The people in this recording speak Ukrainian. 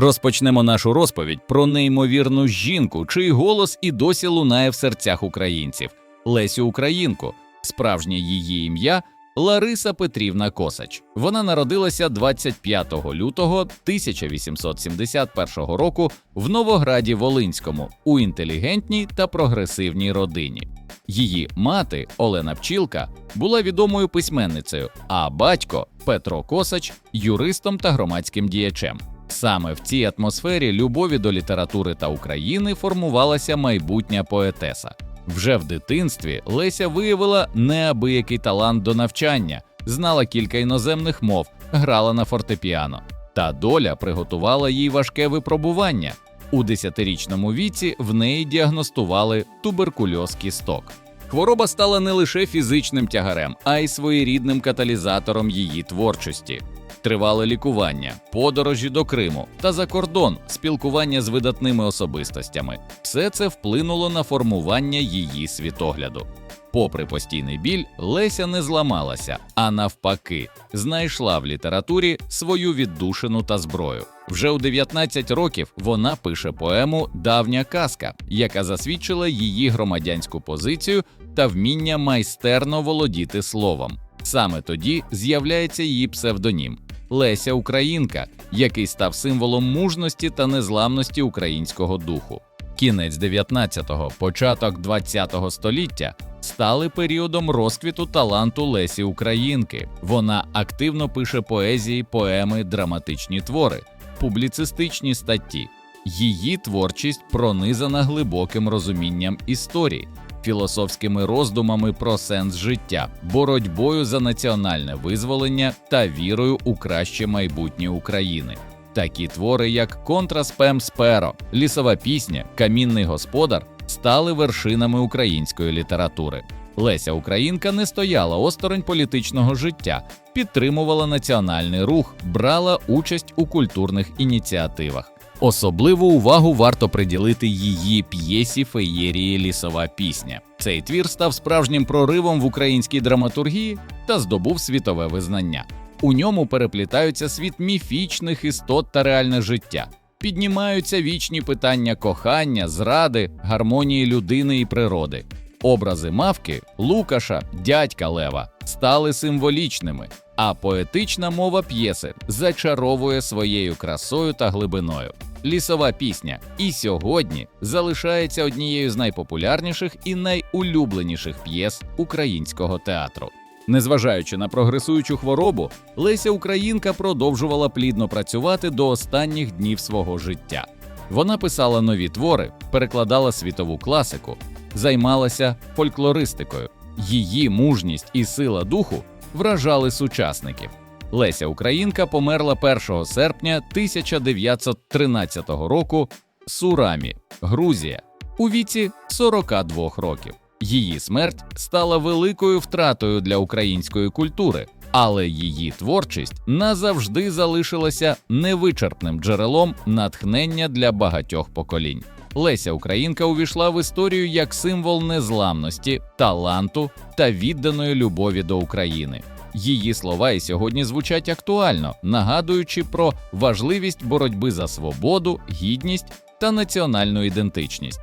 Розпочнемо нашу розповідь про неймовірну жінку, чий голос і досі лунає в серцях українців Лесю Українку. Справжнє її ім'я Лариса Петрівна Косач. Вона народилася 25 лютого 1871 року в Новограді Волинському у інтелігентній та прогресивній родині. Її мати Олена Пчілка була відомою письменницею, а батько Петро Косач юристом та громадським діячем. Саме в цій атмосфері любові до літератури та України формувалася майбутня поетеса. Вже в дитинстві Леся виявила неабиякий талант до навчання, знала кілька іноземних мов, грала на фортепіано. Та доля приготувала їй важке випробування. У 10-річному віці в неї діагностували туберкульоз кісток. Хвороба стала не лише фізичним тягарем, а й своєрідним каталізатором її творчості. Тривале лікування, подорожі до Криму та за кордон, спілкування з видатними особистостями все це вплинуло на формування її світогляду. Попри постійний біль, Леся не зламалася, а навпаки, знайшла в літературі свою віддушину та зброю. Вже у 19 років вона пише поему Давня казка, яка засвідчила її громадянську позицію та вміння майстерно володіти словом. Саме тоді з'являється її псевдонім Леся Українка, який став символом мужності та незламності українського духу. Кінець 19-го, початок 20-го століття стали періодом розквіту таланту Лесі Українки. Вона активно пише поезії, поеми, драматичні твори, публіцистичні статті. Її творчість пронизана глибоким розумінням історії, філософськими роздумами про сенс життя, боротьбою за національне визволення та вірою у краще майбутнє України. Такі твори, як Контраспем Сперо, Лісова пісня, Камінний господар стали вершинами української літератури. Леся Українка не стояла осторонь політичного життя, підтримувала національний рух, брала участь у культурних ініціативах. Особливу увагу варто приділити її п'єсі феєрії Лісова пісня. Цей твір став справжнім проривом в українській драматургії та здобув світове визнання. У ньому переплітаються світ міфічних істот та реальне життя, піднімаються вічні питання кохання, зради, гармонії людини і природи. Образи мавки, Лукаша, дядька Лева стали символічними, а поетична мова п'єси зачаровує своєю красою та глибиною. Лісова пісня і сьогодні залишається однією з найпопулярніших і найулюбленіших п'єс українського театру. Незважаючи на прогресуючу хворобу, Леся Українка продовжувала плідно працювати до останніх днів свого життя. Вона писала нові твори, перекладала світову класику, займалася фольклористикою. Її мужність і сила духу вражали сучасників. Леся Українка померла 1 серпня 1913 року в Сурамі, Грузія, у віці 42 років. Її смерть стала великою втратою для української культури, але її творчість назавжди залишилася невичерпним джерелом натхнення для багатьох поколінь. Леся Українка увійшла в історію як символ незламності, таланту та відданої любові до України. Її слова і сьогодні звучать актуально, нагадуючи про важливість боротьби за свободу, гідність та національну ідентичність.